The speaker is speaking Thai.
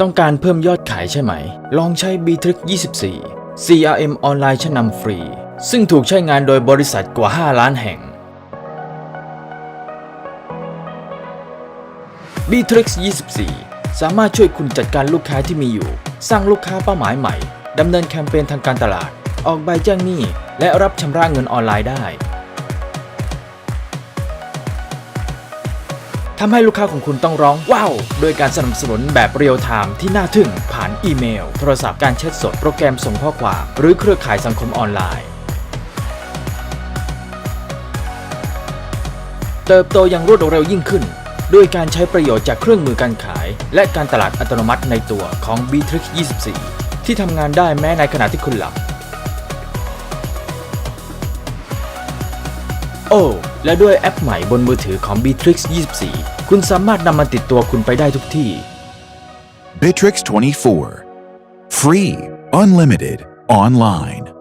ต้องการเพิ่มยอดขายใช่ไหม ลองใช้ b t r i c 24 CRM ออนไลน์ชั้นนำฟรี ซึ่งถูกใช้งานโดยบริษัทกว่า 5 ล้านแห่ง b t r i c 24 สามารถช่วยคุณจัดการลูกค้าที่มีอยู่ สร้างลูกค้าเป้าหมายใหม่ ดำเนินแคมเปญทางการตลาด ออกใบแจ้งหนี้ และรับชำระเงินออนไลน์ได้ ทำให้ลูกค้าของคุณต้องร้องว้าว โดยการสนับสนุนแบบเรียลไทม์ที่น่าทึ่งผ่านอีเมล โทรศัพท์การแชทสดโปรแกรมส่งข้อความ หรือเครือข่ายสังคมออนไลน์ เติบโตอย่างรวดเร็วยิ่งขึ้น ด้วยการใช้ประโยชน์จากเครื่องมือการขาย และการตลาดอัตโนมัติในตัวของ b t r i c 24 ที่ทำงานได้แม้ในขณะที่คุณหลับโอ้และด้วยแอปใหม่บนมือถือของ b t r i c 24 คุณสามารถนำมันติดตัวคุณไปได้ทุกที่ Bitrix 24. Free, unlimited, online.